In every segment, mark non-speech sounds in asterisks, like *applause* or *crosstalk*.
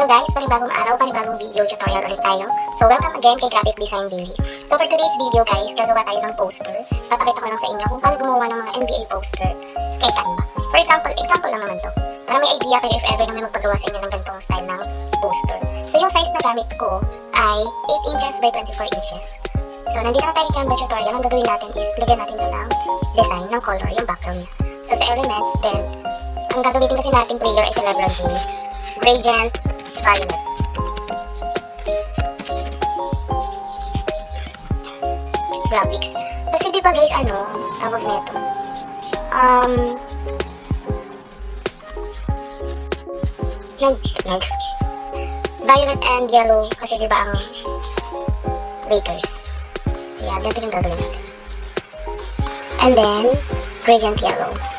Hello guys, panibagong araw, panibagong video tutorial ulit tayo. So welcome again kay Graphic Design Daily. So for today's video guys, gagawa tayo ng poster. Papakita ko lang sa inyo kung paano gumawa ng mga NBA poster kay Canva. For example, example lang naman to. Para may idea kayo if ever na may magpagawa sa inyo ng ganitong style ng poster. So yung size na gamit ko ay 8 inches by 24 inches. So nandito na tayo kay Canva tutorial. Ang gagawin natin is lagyan natin ito ng design ng color, yung background niya. So sa elements, then ang gagamitin kasi natin player ay si Lebron James. Gradient, violet. Graphics. Kasi di ba guys, ano, tawag nito? Um, nag, nag, violet and yellow kasi di ba ang Lakers. Kaya ganito yung gagawin natin. And then, gradient yellow.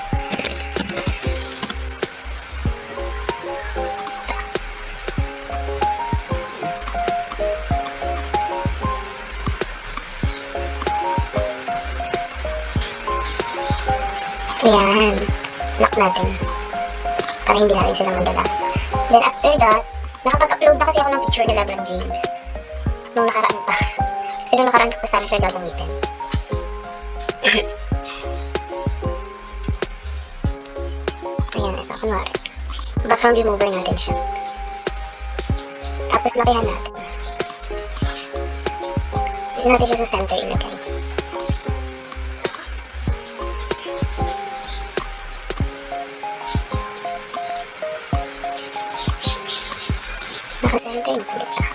Ayan. Lock natin. Para hindi natin sila mandala. Then after that, nakapag-upload na kasi ako ng picture ni Lebron James. Nung nakaraan pa. Kasi nung nakaraan pa sana siya gagamitin. *laughs* Ayan, ito. Kunwari. Background remover natin siya. Tapos lakihan natin. Dito natin siya sa center ilagay. Naka-center na ulit siya.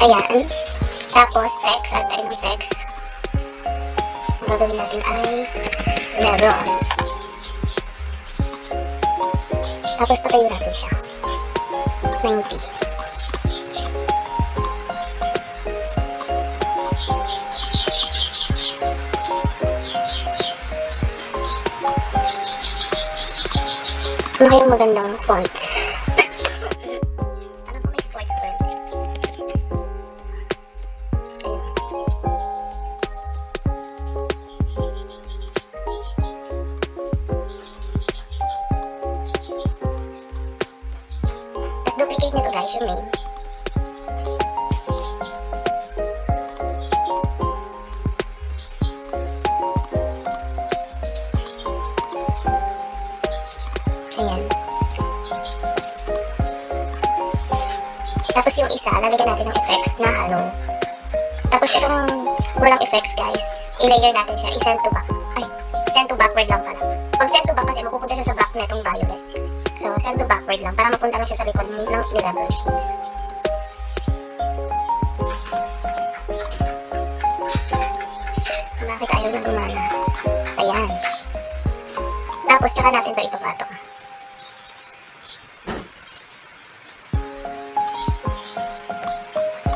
Ayan. Tapos, text. At ng text. Ang gagawin natin ay Lebron. Tapos, patayo natin siya. 90. Ano kayang magandang font? ano kung may sports? Ayun. Tapos duplicate nito guys yung name. Tapos yung isa, lalagyan natin ng effects na hollow. Tapos itong walang effects guys, i-layer natin siya, i-send to back. Ay, send to backward lang pala. Pag send to back kasi mapupunta siya sa back na itong violet. So, send to backward lang para mapunta lang siya sa likod ng ni Lebron James. Bakit ayaw na gumana? Ayan. Tapos, tsaka natin ito ipapatok.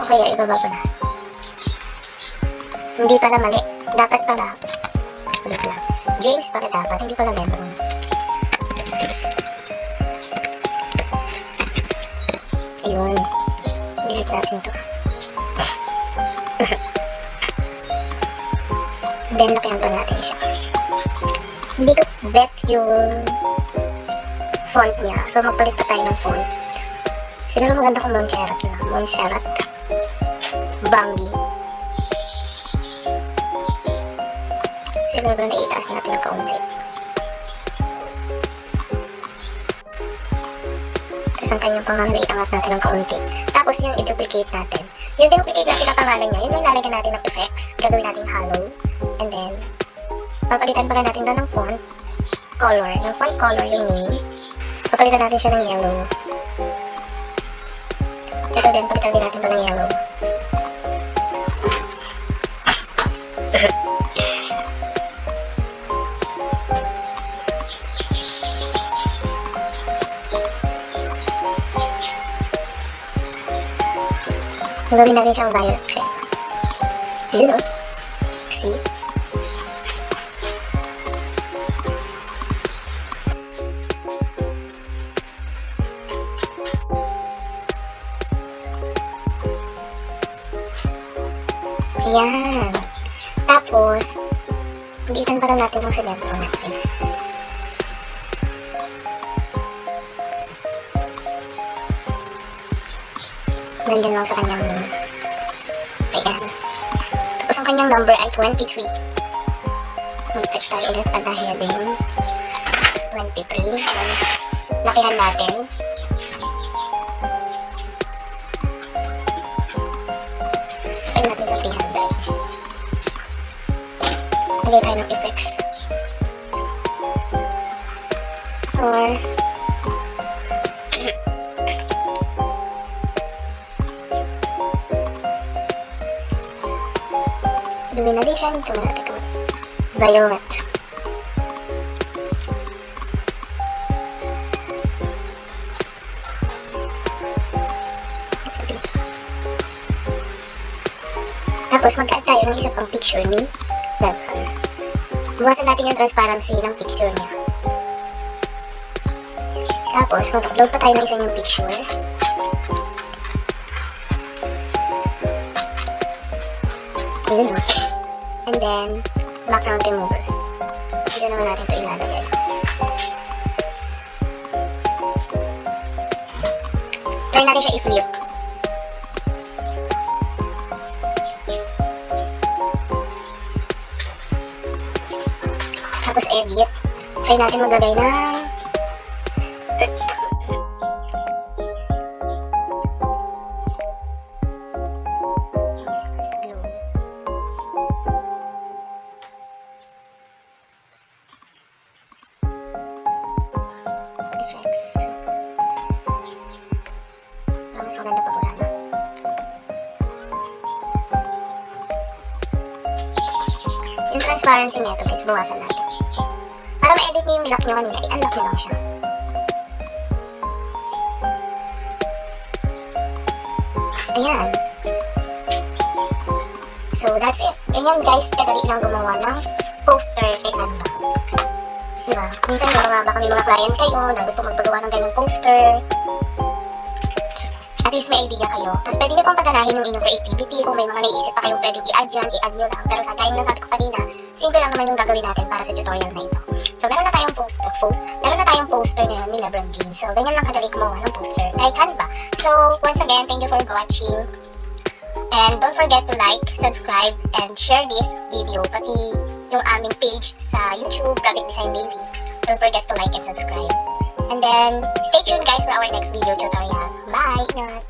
Kaya ibaba pala. Hindi pala mali. Dapat pala. Ulit lang. James pala dapat, hindi pala Lebron. Ayun. Delete natin to. *laughs* Then, lakihan pa natin siya. Hindi ko bet yung font niya. So, magpalit pa tayo ng font. Siguro maganda kung Montserrat na. Montserrat. Bangi. Na itaas natin ng kaunti. Tapos ang kanyang pangalan na iangat natin ng kaunti. Tapos yung i-duplicate natin. Yung duplicate natin ang pangalan niya, yun yung lalagyan natin ng effects. Gagawin natin hollow. And then, papalitan pala natin doon ng font color. Yung font color, yung name. Papalitan natin siya ng yellow. Ito din, palitan din natin ito ng yellow. Gawin natin siyang red. Yun o. See? Ayan. Tapos, pilitan pa lang natin kung celebro na guys. Nandyan lang sa kanyang Ayan. Tapos ang kanyang number ay 23. Mag-text tayo ulit at heading 23. Then, lakihan natin. Lagyan natin sa 300. Lagay tayo ng effects. Or, Ito na natin ito. Violet. Tapos mag-add tayo ng isa pang picture ni Level. Buwasan natin yung transparency ng picture niya. Tapos mag-upload pa tayo ng isa niyang picture. O. And then, background remover. Dito naman natin ito ilalagay. Try natin siya i-flip. Tapos edit. Try natin maglagay ng effects. Para mas maganda pa pula? Yung transparency nito, guys, bawasan natin. Para ma-edit niyo yung lock nyo kanina, i-unlock nyo lang siya. Ayan. So, that's it. Ganyan, guys, kadali lang gumawa ng poster kay Canva. Diba? Minsan yung mga, baka may mga client kayo na gusto magpagawa ng ganyang poster. At least may idea kayo. Tapos pwede nyo pang paganahin yung inyong creativity. Kung may mga naisip pa kayong pwedeng i-add dyan, i-add nyo lang. Pero sa gaya ng sabi ko kanina, simple lang naman yung gagawin natin para sa tutorial na ito. So, meron na tayong poster, post, meron na tayong poster ngayon ni Lebron James. So, ganyan lang kadali gumawa ng poster kay Canva. So, once again, thank you for watching. And don't forget to like, subscribe, and share this video, pati yung aming page sa YouTube, Graphic Design Baby. Don't forget to like and subscribe. And then, stay tuned guys for our next video tutorial. Bye! Ingat!